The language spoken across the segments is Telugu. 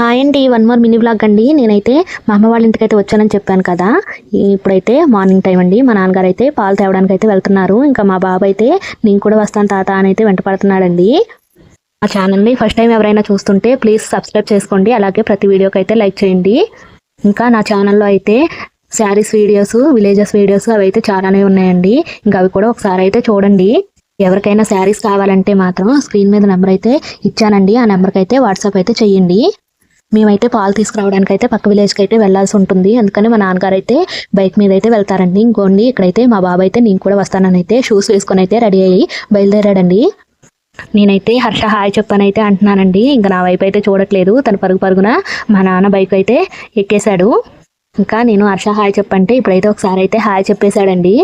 హాయ్ అండి వన్ మోర్ మినీ బ్లాగ్ అండి. నేనైతే మా అమ్మ వాళ్ళ ఇంటికి అయితే వచ్చానని చెప్పాను కదా. ఇప్పుడైతే మార్నింగ్ టైం అండి. మా నాన్నగారు అయితే పాలు తేవడానికి అయితే వెళ్తున్నారు. ఇంకా మా బాబు అయితే నేను కూడా వస్తాను తాత అని అయితే వెంట పడుతున్నాడండి. మా ఛానల్ని ఫస్ట్ టైం ఎవరైనా చూస్తుంటే ప్లీజ్ సబ్స్క్రైబ్ చేసుకోండి. అలాగే ప్రతి వీడియోకి అయితే లైక్ చేయండి. ఇంకా నా ఛానల్లో అయితే శారీస్ వీడియోస్ విలేజెస్ వీడియోస్ అవి అయితే చాలానే ఉన్నాయండి. ఇంకా అవి కూడా ఒకసారి అయితే చూడండి. ఎవరికైనా శారీస్ కావాలంటే మాత్రం స్క్రీన్ మీద నెంబర్ అయితే ఇచ్చానండి. ఆ నెంబర్కి అయితే వాట్సాప్ అయితే చెయ్యండి మేమైతే పాలు తీసుకురావడానికి అయితే పక్క విలేజ్కి అయితే వెళ్ళాల్సి ఉంటుంది. అందుకని మా నాన్నగారు అయితే బైక్ మీద అయితే వెళ్తారండి. ఇంకోండి ఇక్కడైతే మా బాబాయ్ అయితే నేను కూడా వస్తానని అయితే షూస్ వేసుకొని అయితే రెడీ అయ్యి బయలుదేరాడండి. నేనైతే హర్ష హాయ్ చెప్పనైతే అంటున్నానండి. ఇంకా నా వైపు అయితే చూడట్లేదు. తను పరుగు పరుగున మా నాన్న బైక్ అయితే ఎక్కేశాడు. ఇంకా నేను హర్ష హాయ్ చెప్పంటే ఇప్పుడైతే ఒకసారి అయితే హాయ్ చెప్పేశాడండి.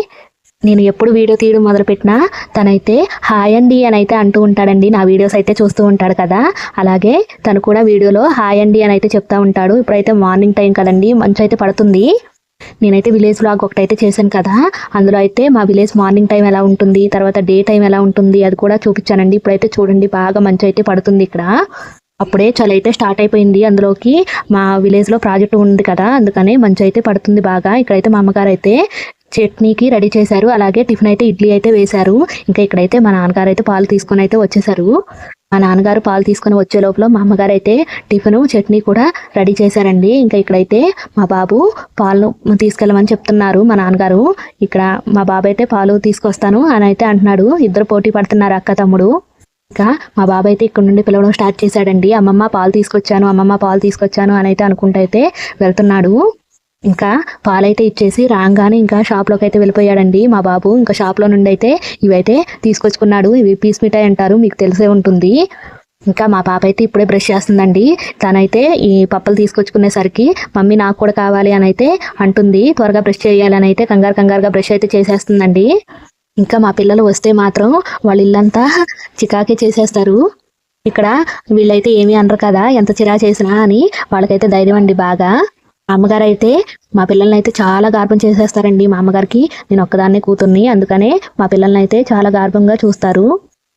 నేను ఎప్పుడు వీడియో తీయడం మొదలుపెట్టినా తనైతే హాయ్ అండి అని అయితే అంటూ ఉంటాడండి. నా వీడియోస్ అయితే చూస్తూ ఉంటాడు కదా. అలాగే తను కూడా వీడియోలో హాయ్ అండి అని అయితే చెప్తా ఉంటాడు. ఇప్పుడైతే మార్నింగ్ టైం కదండి. మంచు అయితే పడుతుంది. నేనైతే విలేజ్ ఒకటి అయితే చేశాను కదా. అందులో అయితే మా విలేజ్ మార్నింగ్ టైం ఎలా ఉంటుంది తర్వాత డే టైం ఎలా ఉంటుంది అది కూడా చూపించానండి. ఇప్పుడైతే చూడండి బాగా మంచు అయితే పడుతుంది ఇక్కడ. అప్పుడే చలి అయితే స్టార్ట్ అయిపోయింది. అందులోకి మా విలేజ్లో ప్రాజెక్ట్ ఉంది కదా. అందుకనే మంచి అయితే పడుతుంది బాగా. ఇక్కడైతే మా అమ్మగారు అయితే చట్నీకి రెడీ చేశారు. అలాగే టిఫిన్ అయితే ఇడ్లీ అయితే వేశారు. ఇంకా ఇక్కడైతే మా నాన్నగారు అయితే పాలు తీసుకొని అయితే వచ్చేసారు మా నాన్నగారు పాలు తీసుకొని వచ్చే లోపల మా అమ్మగారు అయితే టిఫిన్ చట్నీ కూడా రెడీ చేశారండి. ఇంకా ఇక్కడైతే మా బాబు పాలు తీసుకెళ్ళమని చెప్తున్నారు మా నాన్నగారు. ఇక్కడ మా బాబు అయితే పాలు తీసుకొస్తాను అని అయితే అంటున్నాడు. ఇద్దరు పోటీ పడుతున్నారు అక్క తమ్ముడు. ఇంకా మా బాబు అయితే ఇక్కడ నుండి పిలవడం స్టార్ట్ చేశాడండి. అమ్మమ్మ పాలు తీసుకొచ్చాను అమ్మమ్మ పాలు తీసుకొచ్చాను అని అయితే అనుకుంటూ అయితే వెళ్తున్నాడు. ఇంకా పాలైతే ఇచ్చేసి రాగానే ఇంకా షాప్లోకి అయితే వెళ్ళిపోయాడండి మా బాబు. ఇంకా షాప్లో నుండి అయితే ఇవైతే తీసుకొచ్చుకున్నాడు. ఇవి పీస్ మిఠాయి అంటారు మీకు తెలిసే ఉంటుంది. ఇంకా మా పాప అయితే ఇప్పుడే బ్రష్ చేస్తుందండి. తనైతే ఈ పప్పలు తీసుకొచ్చుకునేసరికి మమ్మీ నాకు కూడా కావాలి అని అయితే అంటుంది. త్వరగా బ్రష్ చేయాలని అయితే కంగారు కంగారుగా బ్రష్ అయితే చేసేస్తుందండి. ఇంకా మా పిల్లలు వస్తే మాత్రం వాళ్ళ ఇల్లంతా చికాకే చేసేస్తారు. ఇక్కడ వీళ్ళైతే ఏమీ అనరు కదా ఎంత చిరా చేసినా అని వాళ్ళకైతే ధైర్యం అండి బాగా. అమ్మగారు అయితే మా పిల్లల్ని అయితే చాలా గార్భం చేసేస్తారండి మా అమ్మగారికి. నేను ఒక్కదాన్నే కూతుర్ని అందుకనే మా పిల్లల్ని అయితే చాలా గార్భంగా చూస్తారు.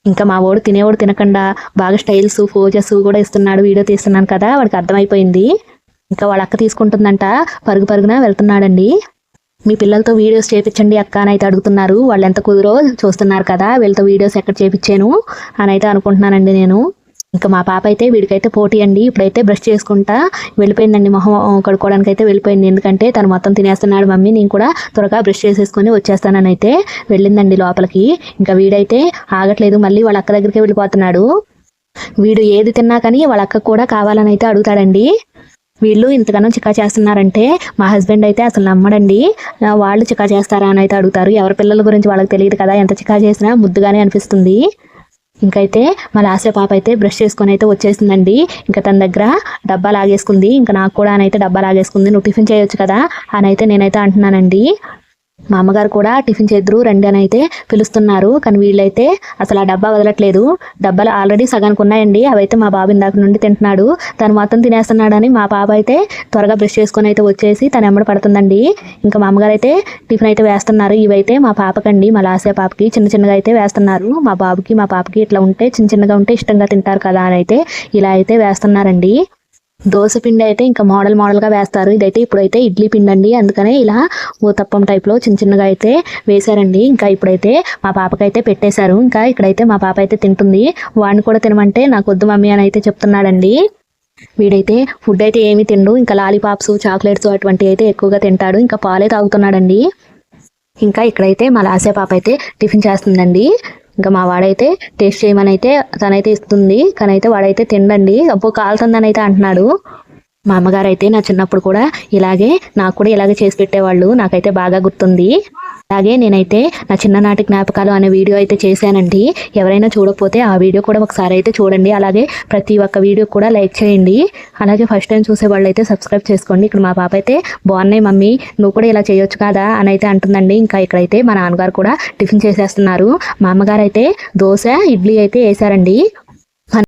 ఇంకా మా వాడు తినేవాడు తినకుండా బాగా స్టైల్స్ ఫోజెస్ కూడా ఇస్తున్నాడు వీడియో తీస్తున్నాను కదా వాడికి అర్థమైపోయింది. ఇంకా వాళ్ళ అక్క తీసుకుంటుందంట పరుగు పరుగున వెళ్తున్నాడండి. మీ పిల్లలతో వీడియోస్ చేపించండి అక్క అని అయితే అడుగుతున్నారు. వాళ్ళు ఎంత కుదిరో చూస్తున్నారు కదా వీళ్ళతో వీడియోస్ ఎక్కడ చేపించాను అని అయితే అనుకుంటున్నానండి నేను. ఇంకా మా పాప అయితే వీడికైతే పోటీ అండి. ఇప్పుడైతే బ్రష్ చేసుకుంటా వెళ్ళిపోయిందండి. మొహం కడుక్కోవడానికి అయితే వెళ్ళిపోయింది. ఎందుకంటే తను మొత్తం తినేస్తున్నాడు మమ్మీ. నేను కూడా త్వరగా బ్రష్ చేసేసుకొని వచ్చేస్తానని అయితే వెళ్ళిందండి లోపలికి. ఇంకా వీడైతే ఆగట్లేదు. మళ్ళీ వాళ్ళ అక్క దగ్గరికి వెళ్ళిపోతున్నాడు. వీడు ఏది తిన్నా కానీ వాళ్ళ అక్క కూడా కావాలని అయితే అడుగుతాడండి. వీళ్ళు ఇంతగానో చికా చేస్తున్నారంటే మా హస్బెండ్ అయితే అసలు నమ్మడండి. వాళ్ళు చికా చేస్తారా అని అయితే అడుగుతారు. ఎవరి పిల్లల గురించి వాళ్ళకి తెలియదు కదా. ఎంత చికా చేసినా ముద్దుగానే అనిపిస్తుంది. ఇంకైతే మా లాస్ట్ పాప అయితే బ్రష్ చేసుకొని అయితే వచ్చేసిందండి. ఇంకా తన దగ్గర డబ్బా లాగేసుకుంది. ఇంకా నాకు కూడా అని అయితే డబ్బా లాగేసుకుంది. నువ్వు టిఫిన్ చేయొచ్చు కదా అని అయితే నేనైతే అంటున్నానండి. మా అమ్మగారు కూడా టిఫిన్ చేద్దరు రండి అని అయితే పిలుస్తున్నారు. కానీ వీళ్ళైతే అసలు ఆ డబ్బా వదలట్లేదు. డబ్బాలు ఆల్రెడీ సగానికి ఉన్నాయండి. అవైతే మా బాబు ఇందాక నుండి తింటున్నాడు. తను మొత్తం తినేస్తున్నాడని మా పాప అయితే త్వరగా బ్రష్ చేసుకొని అయితే వచ్చేసి తను ఎమ్మడి పడుతుందండి. ఇంకా మా అమ్మగారు అయితే టిఫిన్ అయితే వేస్తున్నారు. ఇవైతే మా పాపకండి. మా లాసే పాపకి చిన్న చిన్నగా అయితే వేస్తున్నారు. మా బాబుకి మా పాపకి ఇట్లా ఉంటే చిన్న చిన్నగా ఉంటే ఇష్టంగా తింటారు కదా అని అయితే ఇలా అయితే వేస్తున్నారండి. దోశ పిండి అయితే ఇంకా మోడల్ మోడల్గా వేస్తారు. ఇదైతే ఇప్పుడైతే ఇడ్లీ పిండి అండి అందుకనే ఇలా ఊతప్పం టైప్లో చిన్న చిన్నగా అయితే వేశారండి. ఇంకా ఇప్పుడైతే మా పాపకైతే పెట్టేశారు. ఇంకా ఇక్కడైతే మా పాప అయితే తింటుంది. వాడిని కూడా తినమంటే నాకు వద్దు మమ్మీ అని అయితే చెప్తున్నాడండి. వీడైతే ఫుడ్ అయితే ఏమీ తిండు. ఇంకా లాలీపాప్స్ చాక్లెట్స్ అటువంటివి అయితే ఎక్కువగా తింటాడు. ఇంకా పాలే తాగుతున్నాడండి. ఇంకా ఇక్కడైతే మా లాసే పాప అయితే టిఫిన్ చేస్తుందండి. ఇంకా మా వాడైతే టేస్ట్ చేయమని అయితే తనైతే ఇస్తుంది. కానీ అయితే వాడైతే తిండండి. అబ్బో కాలుతుందని అయితే అంటున్నాడు. మా అమ్మగారు అయితే నా చిన్నప్పుడు కూడా ఇలాగే నాకు కూడా ఇలాగే చేసి పెట్టేవాళ్ళు. నాకైతే బాగా గుర్తుంది. అలాగే నేనైతే నా చిన్ననాటి జ్ఞాపకాలు అనే వీడియో అయితే చేశానండి. ఎవరైనా చూడకపోతే ఆ వీడియో కూడా ఒకసారి అయితే చూడండి. అలాగే ప్రతి ఒక్క వీడియో కూడా లైక్ చేయండి. అలాగే ఫస్ట్ టైం చూసే వాళ్ళు అయితే సబ్స్క్రైబ్ చేసుకోండి. ఇక్కడ మా పాప అయితే బాగున్నాయి మమ్మీ నువ్వు కూడా ఇలా చేయొచ్చు కదా అని అయితే అంటుందండి. ఇంకా ఇక్కడైతే మా నాన్నగారు కూడా టిఫిన్ చేసేస్తున్నారు. మా అమ్మగారు అయితే దోశ ఇడ్లీ అయితే వేశారండి.